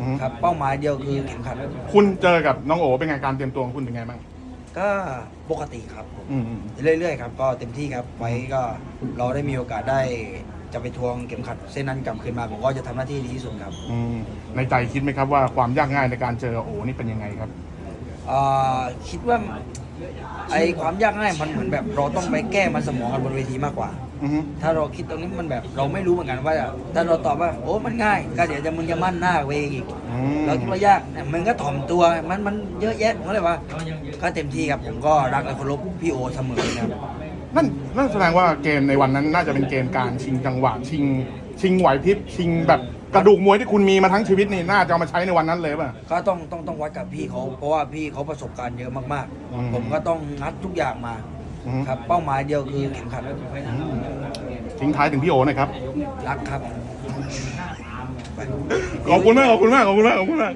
อืมครับเป้าหมายเดียวคือเข็มขัดคุณเจอกับน้องโอเป็นไงการเตรียมตัวของคุณเป็นไงบ้างก็ปกติครับผมอืมอืมเรื่อยๆครับก็เต็มที่ครับไว้ก็เราได้มีโอกาสได้จะไปทวงเข็มขัดเส้นนั้นกลับคืนมาผมก็จะทำหน้าที่ดีที่สุดครับ อืมในใจคิดไหมครับว่าความยากง่ายในการเจอโอนี่เป็นยังไงครับเอ่อ คิดว่าไอความยากง่ายมันเหมือนแบบเราต้องไปแก้มันสมองกันบนเวทีมากกว่า อือฮึ ถ้าเราคิดตรงนี้มันแบบเราไม่รู้เหมือนกันว่าถ้าเราตอบว่าโอ้มันง่าย ก็เดี๋ยวจะมึงจะมั่นหน้าไปอีกอืม เราคิดว่ายากเนี่ยมันก็ถ่อมตัวมันมันเยอะแยะผมก็เลยว่าก็เต็มที่ครับผมก็รักและเคารพพี่โอเสมอนะครับ นั่นนั่นแสดงว่าเกมในวันนั้นน่าจะเป็นเกมการชิงจังหวะชิง ชิงไหวพริบชิงแบบกระดูกมวยที่คุณมีมาทั้งชีวิตนี่น่าจะเอามาใช้ในวันนั้นเลยป่ะ ก็ต้องต้องต้องวัดกับพี่เขาเพราะว่าพี่เขาประสบการณ์เยอะมากอืม ๆ ผมก็ต้องงัดทุกอย่างมาอืมครับเป้าหมายเดียวคือเข็มขัดทิ้งท้ายถึงพี่โอหน่อยครับ รักครับ ขอบคุณมากขอบคุณมากขอบคุณมากขอบคุณมาก